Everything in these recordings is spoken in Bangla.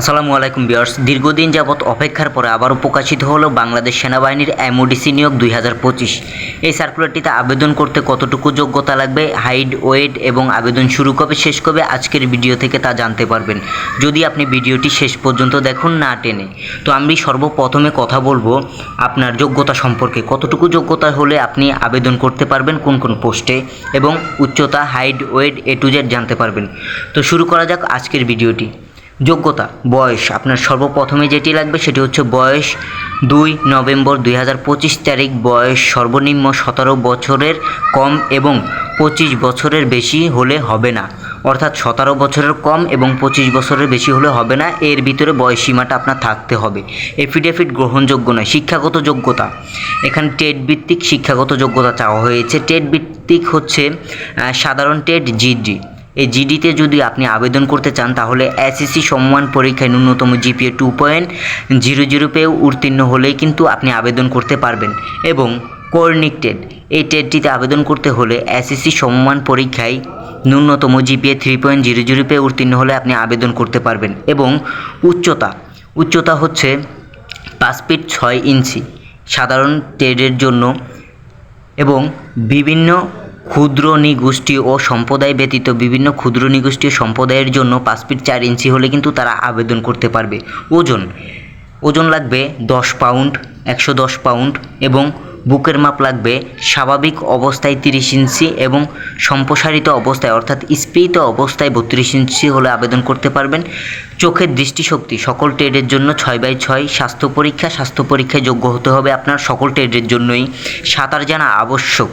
আসসালামু আলাইকুম বিয়ার্স দীর্ঘদিন যাবৎ অপেক্ষার পরে আবারও প্রকাশিত হলো বাংলাদেশ সেনাবাহিনীর এমওডিসি নিয়োগ দুই হাজার পঁচিশ। এই সার্কুলারটিতে আবেদন করতে কতটুকু যোগ্যতা লাগবে হাইট ওয়েট এবং আবেদন শুরু কবে, শেষ কবে, আজকের ভিডিও থেকে তা জানতে পারবেন। যদি আপনি ভিডিওটি শেষ পর্যন্ত দেখুন না টেনে। তো আমি সর্বপ্রথমে কথা বলব আপনার যোগ্যতা সম্পর্কে। কতটুকু যোগ্যতা হলে আপনি আবেদন করতে পারবেন, কোন কোন পোস্টে এবং উচ্চতা height weight A to Z জানতে পারবেন। তো শুরু করা যাক আজকের ভিডিওটি যোগ্যতা, বয়স। আপনার সর্বপ্রথমে যেটি লাগবে সেটি হচ্ছে বয়স দুই নভেম্বর দুই হাজার পঁচিশ তারিখ। বয়স সর্বনিম্ন সতেরো বছরের কম এবং পঁচিশ বছরের বেশি হলে হবে না। অর্থাৎ সতেরো বছরের কম এবং পঁচিশ বছরের বেশি হলে হবে না। এর ভিতরে বয়স সীমাটা আপনার থাকতে হবে। এফিডেভিট গ্রহণযোগ্য নয়, শিক্ষাগত যোগ্যতা। এখানে টেট ভিত্তিক শিক্ষাগত যোগ্যতা চাওয়া হয়েছে। টেট ভিত্তিক হচ্ছে সাধারণ টেট জিডি এই জিডিতে যদি আপনি আবেদন করতে চান, তাহলে এসএসসি সম্মান পরীক্ষায় ন্যূনতম GPA two point zero zero পেয়ে উত্তীর্ণ হলেই কিন্তু আপনি আবেদন করতে পারবেন। এবং কর্নিক টেট এই টেটটিতে আবেদন করতে হলে এসএসসি সম্মান পরীক্ষায় ন্যূনতম GPA three point zero zero পেয়ে উত্তীর্ণ হলে আপনি আবেদন করতে পারবেন। এবং উচ্চতা উচ্চতা হচ্ছে পাঁচ ফিট ছয় ইঞ্চি, সাধারণ টেডের জন্য। এবং বিভিন্ন ক্ষুদ্র নিগোষ্ঠী ও সম্প্রদায় ব্যতীত বিভিন্ন ক্ষুদ্র নিগোষ্ঠী সম্প্রদায়ের জন্য পাঁচ ফিট চার ইঞ্চি হলে কিন্তু তারা আবেদন করতে পারবে। ওজন। ওজন লাগবে দশ পাউন্ড, একশো দশ পাউন্ড এবং বুকের মাপ লাগবে স্বাভাবিক অবস্থায় তিরিশ ইঞ্চি এবং সম্প্রসারিত অবস্থায় অর্থাৎ স্পৃত অবস্থায় বত্রিশ ইঞ্চি হলে আবেদন করতে পারবেন। চোখের দৃষ্টিশক্তি, সকল ট্রেডের জন্য ছয় বাই ছয় স্বাস্থ্য পরীক্ষা। স্বাস্থ্য পরীক্ষায় যোগ্য হতে হবে আপনার সকল ট্রেডের জন্যই। সাঁতার জানা আবশ্যক।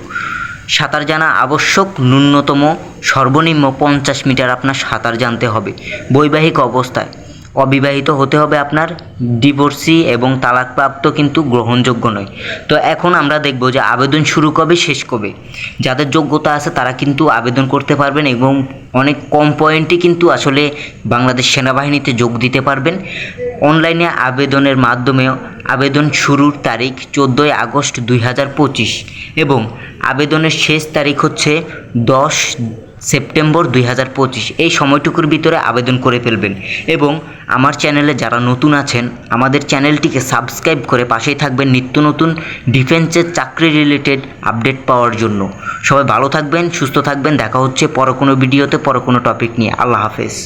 সাঁতার জানা আবশ্যক। ন্যূনতম সর্বনিম্ন পঞ্চাশ মিটার আপনার সাঁতার জানতে হবে। বৈবাহিক অবস্থায়। অবিবাহিত হতে হবে আপনার ডিভোর্সি এবং তালাকপ্রাপ্ত কিন্তু গ্রহণযোগ্য নয়। তো এখন আমরা দেখব যে আবেদন শুরু কবে, শেষ কবে। যাদের যোগ্যতা আছে তারা কিন্তু আবেদন করতে পারবেন এবং অনেক কম পয়েন্টে কিন্তু আসলে বাংলাদেশ সেনাবাহিনীতে যোগ দিতে পারবেন। অনলাইনে আবেদনের মাধ্যমে আবেদন শুরুর তারিখ চোদ্দোই আগস্ট দুই হাজার পঁচিশ এবং আবেদনের শেষ তারিখ হচ্ছে দশ সেপ্টেম্বর দুই হাজার পঁচিশ। এই সময়টুকুর ভিতরে আবেদন করে ফেলবেন এবং আমার চ্যানেলে যারা নতুন আছেন, আমাদের চ্যানেলটিকে সাবস্ক্রাইব করে পাশেই থাকবেন নিত্য নতুন ডিফেন্সের চাকরি রিলেটেড আপডেট পাওয়ার জন্য। সবাই ভালো থাকবেন, সুস্থ থাকবেন, দেখা হচ্ছে পর কোনো ভিডিওতে, পর কোনো টপিক নিয়ে। আল্লাহ হাফেজ।